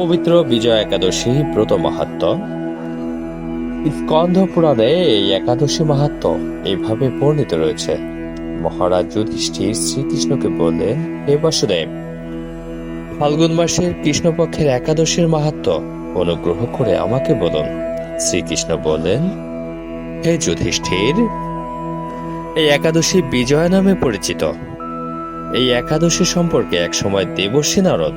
পবিত্র বিজয় একাদশী ব্রত মাহাত্ম। স্কন্ধ পুরাণে এই একাদশী মাহাত্ম এইভাবে বর্ণিত রয়েছে। মহারাজ যুধিষ্ঠির শ্রীকৃষ্ণকে বললেন, হে বাসুদেব, ফাল্গুন মাসের কৃষ্ণপক্ষের একাদশীর মাহাত্ম অনুগ্রহ করে আমাকে বলুন। শ্রীকৃষ্ণ বললেন, হে যুধিষ্ঠির, এই একাদশী বিজয় নামে পরিচিত। এই একাদশী সম্পর্কে একসময় দেবর্ষী নারদ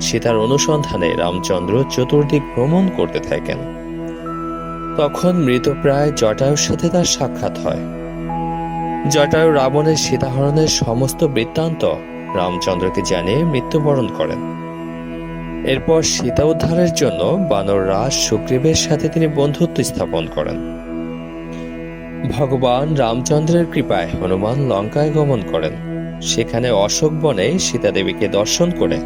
সীতার অনুসন্ধানে রামচন্দ্র চতুর্দিক ভ্রমণ করতে থাকেন। তখন মৃতপ্রায় জটায়ুর সাথে তার সাক্ষাৎ হয়। জটায়ু রাবণের সীতাহরণের সমস্ত বৃত্তান্ত রামচন্দ্রকে জানিয়ে মৃত্যুবরণ করেন। এরপর সীতা উদ্ধারের জন্য বানর রাজ সুগ্রীবের সাথে তিনি বন্ধুত্ব স্থাপন করেন। ভগবান রামচন্দ্রের কৃপায় হনুমান লঙ্কায় গমন করেন। সেখানে অশোক বনে সীতা দেবীকে দর্শন করে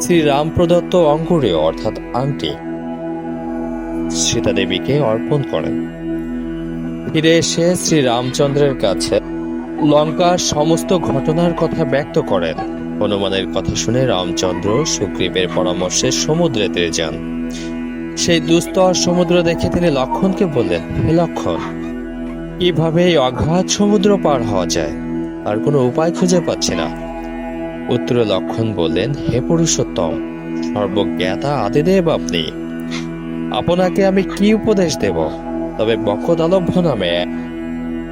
শ্রী রাম প্রদত্ত অঙ্কুরে, অর্থাৎ আংটি সীতা দেবীকে অর্পণ করেন। ফিরে এসে শ্রী রামচন্দ্রের কাছে লঙ্কার সমস্ত ঘটনার কথা ব্যক্ত করেন। হনুমানের কথা শুনে রামচন্দ্র সুগ্রীবের পরামর্শে সমুদ্রে তীরে যান। সেই দুস্তর সমুদ্র দেখে তিনি লক্ষণকে বললেন, হে লক্ষণ, কীভাবে এই অগাধ সমুদ্র পার হওয়া যায়? আর কোনো উপায় খুঁজে পাচ্ছি না। উত্তরে লক্ষণ বললেন, হে পুরুষোত্তম, সর্বজ্ঞাতা আদিদেব আপনি। আপনাকে আমি কি উপদেশ দেব? তবে বক্ষদালভ্য নামে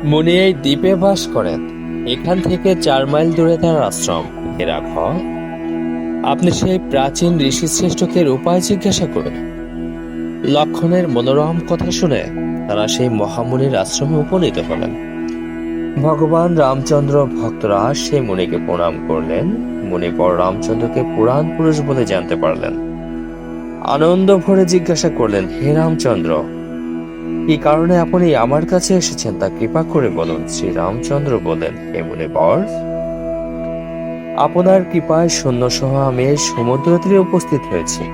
মুনি এই দ্বীপে বাস করেন। এখান থেকে চার মাইল দূরে তার আশ্রম। হে রাঘব, আপনি সেই প্রাচীন ঋষি শ্রেষ্ঠকে উপায় জিজ্ঞাসা করুন। লক্ষণের মনোরম কথা শুনে তারা সেই মহামুনির আশ্রমে উপনীত হলেন। ভগবান রামচন্দ্র ভক্তরা সেই মুনিকে প্রণাম করলেন। মুনি পর রামচন্দ্রকে পুরাণ পুরুষ বলে জানতে পারলেন। আনন্দ ভরে জিজ্ঞাসা করলেন, হে রামচন্দ্র, কি কারণে আপনি আমার কাছে এসেছেন? তা কৃপা করে বলুন। শ্রী রামচন্দ্র বলেন হে মুনি বর আপনার কৃপায় সৈন্য সহ আমি সমুদ্র তীরে উপস্থিত হয়েছি।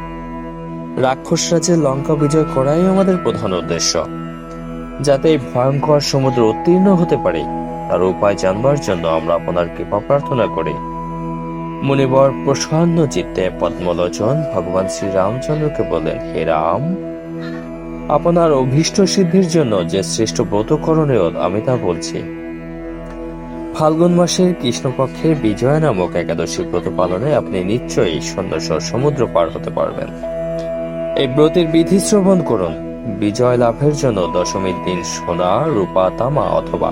রাক্ষস রাজ্যের লঙ্কা বিজয় করাই আমাদের প্রধান উদ্দেশ্য, যাতে ভয়ঙ্কর সমুদ্র উত্তীর্ণ হতে পারে। তার উপায় জানবার জন্য আমরা আপনার কৃপা প্রার্থনা করি। মুনিবর প্রসন্ন চিত্তে পদ্মলোচন ভগবান শ্রী রামচন্দ্রকে বলেন হে রাম, আপনার অভীষ্ট সিদ্ধির জন্য যে শ্রেষ্ঠ ব্রত করণীয় আমি তা বলছি। ফাল্গুন মাসের কৃষ্ণপক্ষের বিজয়া নামক একাদশী ব্রত পালনে আপনি নিশ্চয়ই সন্ন্যাসর সমুদ্র পার হতে পারবেন। এই ব্রতের বিধি শ্রবণ করুন। বিজয় লাভের জন্য দশমীর দিন সোনা, রূপা, তামা অথবা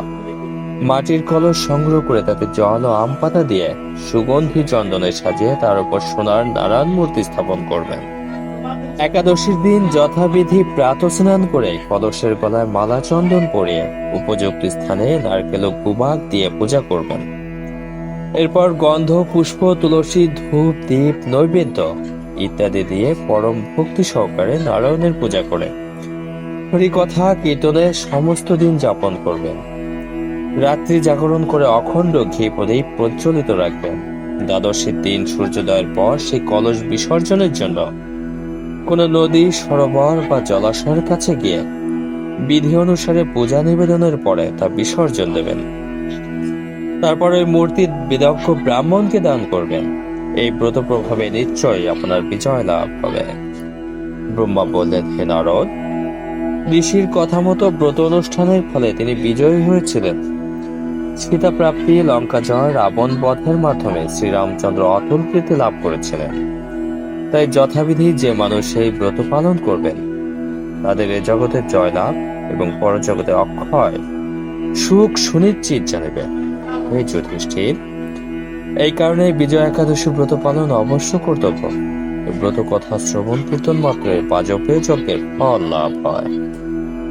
মাটির কলস সংগ্রহ করে তাতে জল ও আম পাতা দিয়ে সুগন্ধি চন্দনে সাজিয়ে তার উপর সোনার নারায়ণ মূর্তি স্থাপন করবেন। একাদশীর দিন যথাবিধি প্রাত স্নান করে কলসের গলায় মালা চন্দন পরিয়ে উপযুক্ত স্থানে নারকেল ও গুবাক দিয়ে পূজা করবেন। এরপর গন্ধ, পুষ্প, তুলসী, ধূপ, দীপ, নৈবেদ্য ইত্যাদি দিয়ে পরম ভক্তি সহকারে নারায়ণের পূজা করে। হরিকথা, কীর্তনে সমস্ত দিন যাপন করবেন। রাত্রি জাগরণ করে অখণ্ড ঘি প্রদীপ প্রজ্বলিত রাখবেন দ্বাদশীর দিন সূর্যোদয়ের পর সেই কলস বিসর্জনের জন্য কোন নদী, সরোবর বা জলাশয়ের কাছে গিয়ে বিধি অনুসারে পূজা নিবেদনের পরে তা বিসর্জন দেবেন। তারপর ওই মূর্তি বিদগ্ধ ব্রাহ্মণকে দান করবেন। এই ব্রত প্রভাবে নিশ্চয়ই আপনার বিজয় লাভ হবে। ব্রহ্মা বললেন, হে নারদ, ঋষির কথা মতো ব্রত অনুষ্ঠানের ফলে তিনি বিজয়ী হয়েছিলেন। সীতা প্রাপ্তি লঙ্কা জয় রাবণ বধের মাধ্যমে শ্রীরামচন্দ্র অতুল কীর্তি লাভ করেছিলেন। তাই যথাবিধি যে মানুষ এই ব্রত পালন করবেন, তাদের এ জগতের জয়লাভ এবং পরজগতে অক্ষয়, সুখ সুনিশ্চিত জানিবে। এই যুধিষ্ঠির, এই কারণে বিজয় একাদশী ব্রত পালন অবশ্য কর্তব্য। ব্রত কথা শ্রবণ কীর্তন মাত্রে বাজপে যজ্ঞের ফল লাভ হয়।